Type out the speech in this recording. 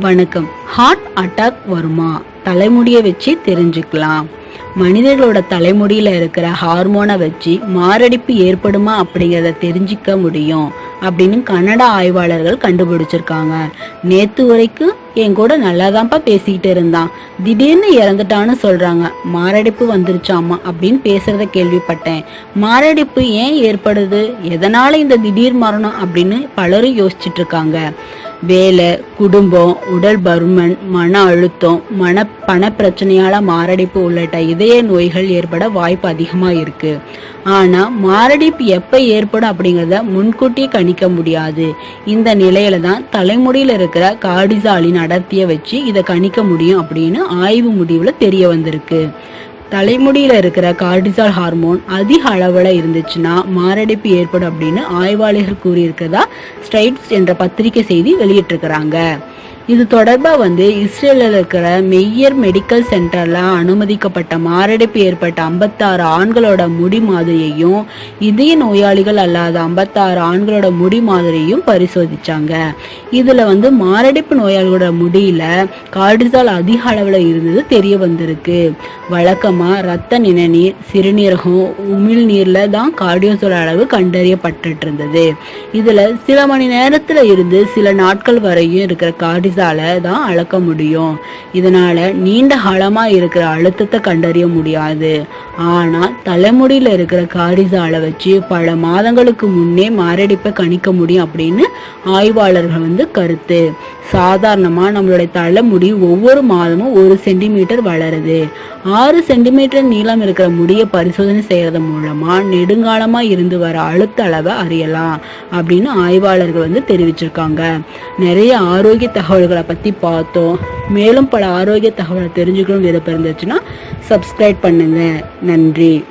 வணக்கம். Heart attack வருமா? தலைமுடியை வச்சு தெரிஞ்சுக்கலாம். மனிதர்களோட தலைமுடியில் இருக்கிற ஹார்மோனை வச்சு மாரடைப்பு ஏற்படுமா அப்படிங்கிறத தெரிஞ்சுக்க முடியும் அப்படின்னு கன்னட ஆய்வாளர்கள் கண்டுபிடிச்சிருக்காங்க. நேத்து வரைக்கும் என் கூட நல்லாதான்ப்பா பேசிக்கிட்டு இருந்தான். திடீர்னு இறந்துட்டான்னு சொல்றாங்க. மாரடைப்பு வந்துருச்சாமா அப்படின்னு பேசுறத கேள்விப்பட்டேன். மாரடைப்பு ஏன் ஏற்படுது? எதனால இந்த திடீர் மரணம் அப்படின்னு பலரும் யோசிச்சுட்டு இருக்காங்க. வேலை குடும்பம் உடல் பருமன் மன அழுத்தம் மன பண பிரச்சனையால மாரடைப்பு உள்ளிட்ட இதய நோய்கள் ஏற்பட வாய்ப்பு அதிகமா இருக்கு. ஆனா மாரடைப்பு எப்ப ஏற்படும் அப்படிங்கறத முன்கூட்டியே கணிக்க முடியாது. இந்த நிலையில தான் தலைமுடியில இருக்கிற காடிசாலி அடர்த்தியை வச்சு இதை கணிக்க முடியும் அப்படின்னு ஆய்வு முடிவுல தெரிய வந்திருக்கு. தலைமுடியில் இருக்கிற கார்டிசால் ஹார்மோன் அதிக அளவில் இருந்துச்சுன்னா மாரடைப்பு ஏற்படும் அப்படின்னு ஆய்வாளர்கள் கூறியிருக்கிறதா ஸ்ட்ரைட்ஸ் என்ற பத்திரிகை செய்தி வெளியிட்டிருக்கிறாங்க. இது தொடர்பா வந்து இஸ்ரேலில் இருக்கிற மெய்யர் மெடிக்கல் சென்டர்ல அனுமதிக்கப்பட்ட மாரடைப்பு ஏற்பட்ட ஐம்பத்தாறு ஆண்களோட முடி மாதிரியையும் இதய நோயாளிகள் அல்லாத ஐம்பத்தாறு ஆண்களோட முடி மாதிரியையும் பரிசோதிச்சாங்க. இதுல வந்து மாரடைப்பு நோயாளிகளோட முடியில கார்டிசால் அதிக அளவில் இருந்தது தெரிய வந்திருக்கு. வழக்கமா ரத்த நிணநீர் சிறுநீரகம் உமிழ்நீர்ல தான் கார்டியோசோல் அளவு கண்டறியப்பட்டுட்டு இருந்தது. இதுல சில மணி நேரத்துல இருந்து சில நாட்கள் வரையும் இருக்கிற கார்டிசால் தான் அளக்க முடியும். இதனால நீண்ட காலமா இருக்கிற அழுத்தத்தை கண்டறிய முடியாது. ஆனா தலைமுடியில இருக்கிற காரிசாலை வச்சு பல மாதங்களுக்கு முன்னே மாரடைப்பை கணிக்க முடியும் அப்படின்னு ஆய்வாளர்கள் வந்து கருத்து. சாதாரணமா நம்மளுடைய தலைமுடி ஒவ்வொரு மாதமும் ஒரு சென்டிமீட்டர் வளருது. ஆறு சென்டிமீட்டர் நீளம் இருக்கிற முடியை பரிசோதனை செய்யறது மூலமா நெடுங்காலமா இருந்து வர அழுத்த அளவை அறியலாம் அப்படின்னு ஆய்வாளர்கள் வந்து தெரிவிச்சிருக்காங்க. நிறைய ஆரோக்கிய தகவல் பற்றி பார்த்தோம். மேலும் பல ஆரோக்கிய தகவலை தெரிஞ்சுக்கணும் விருப்பம் இருந்துச்சுன்னா சப்ஸ்கிரைப் பண்ணுங்கள் நன்றி.